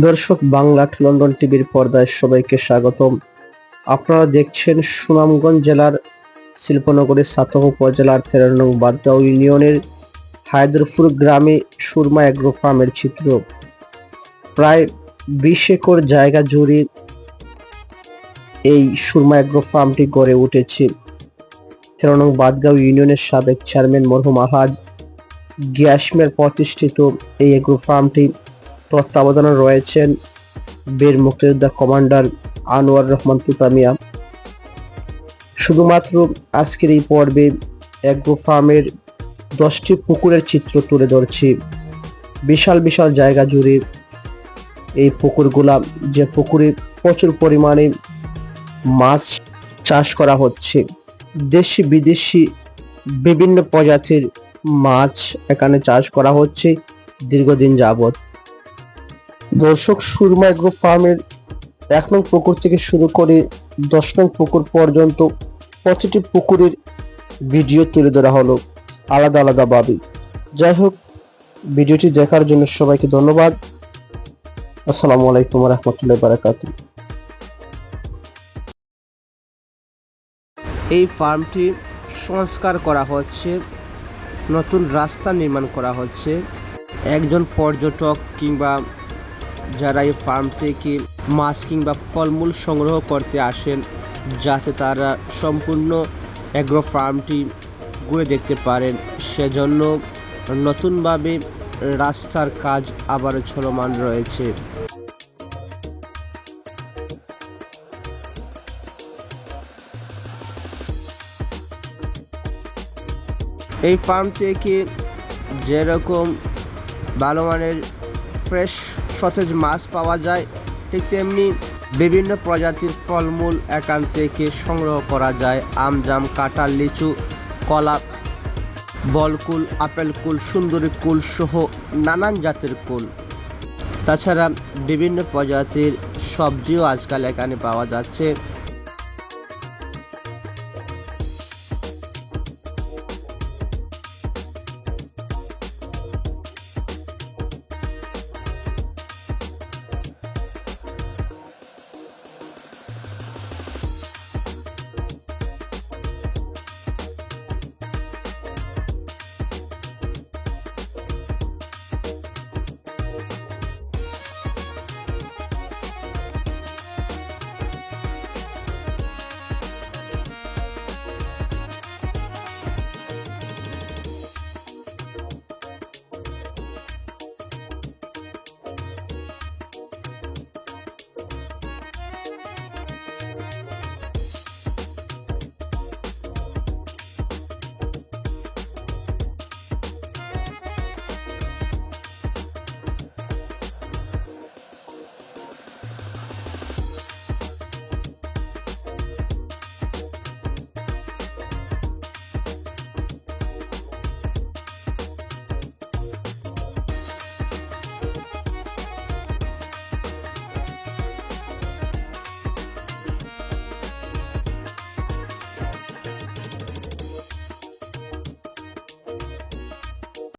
দর্শক বাংলা লন্ডন টিভির পর্দায় সবাইকে স্বাগতম। আপনারা দেখছেন সুনামগঞ্জ জেলার শিল্পনগরীর সাতক উপজেলার তেরো নং বাদগাঁও ইউনিয়নের হায়দরপুর গ্রামে সুরমা অ্যাগ্রো ফার্মের চিত্র প্রায় বিশ একর জায়গা জুড়ে এই সুরমা এগ্রো ফার্মটি গড়ে উঠেছে। তেরো নং বাদগাঁও ইউনিয়নের সাবেক চেয়ারম্যান মরহুম আলহাজ গ্যাসমের প্রতিষ্ঠিত এই এগ্রো ফার্মটি তত্ত্বাবধানে রয়েছেন বীর মুক্তিযোদ্ধা কমান্ডার আনোয়ার রহমান তুতামিয়া। শুধুমাত্র আজকের এই পর্বে অ্যাগ্রো ফার্মের দশটি পুকুরের চিত্র তুলে ধরছি। বিশাল বিশাল জায়গা জুড়ে এই পুকুরগুলা, যে পুকুরে প্রচুর পরিমাণে মাছ চাষ করা হচ্ছে। দেশি, বিদেশি বিভিন্ন প্রজাতির মাছ এখানে চাষ করা হচ্ছে দীর্ঘদিন যাবত দর্শক সুরমা এগ্রো ফার্মের এক নং পুকুর থেকে শুরু করে দশ নং পুকুর পর্যন্ত প্রতিটি পুকুরের ভিডিও তুলে ধরা হলো আলাদা আলাদাভাবে যাই হোক, ভিডিওটি দেখার জন্য সবাইকে ধন্যবাদ। আসসালামু আলাইকুম রহমতুল্লাহ বারাকাত এই ফার্মটি সংস্কার করা হচ্ছে, নতুন রাস্তা নির্মাণ করা হচ্ছে। একজন পর্যটক কিংবা যারা এই ফার্ম থেকে মাছ কিংবা ফলমূল সংগ্রহ করতে আসেন, যাতে তারা সম্পূর্ণ অ্যাগ্রো ফার্মটি ঘুরে দেখতে পারেন। সেজন্য নতুনভাবে রাস্তার কাজ আবার চলমান রয়েছে। এই ফার্ম থেকে যেরকম ভালো মানের ফ্রেশ সতেজ মাছ পাওয়া যায়। ঠিক তেমনি বিভিন্ন প্রজাতির ফলমূল একান্ত থেকে সংগ্রহ করা যায়। আম জাম কাঁঠাল, লিচু, কলা, বলকুল, আপেল কুল, সুন্দরী কুল সহ নানান জাতের কুল। তাছাড়া বিভিন্ন প্রজাতির সবজিও আজকাল এখানে পাওয়া যাচ্ছে।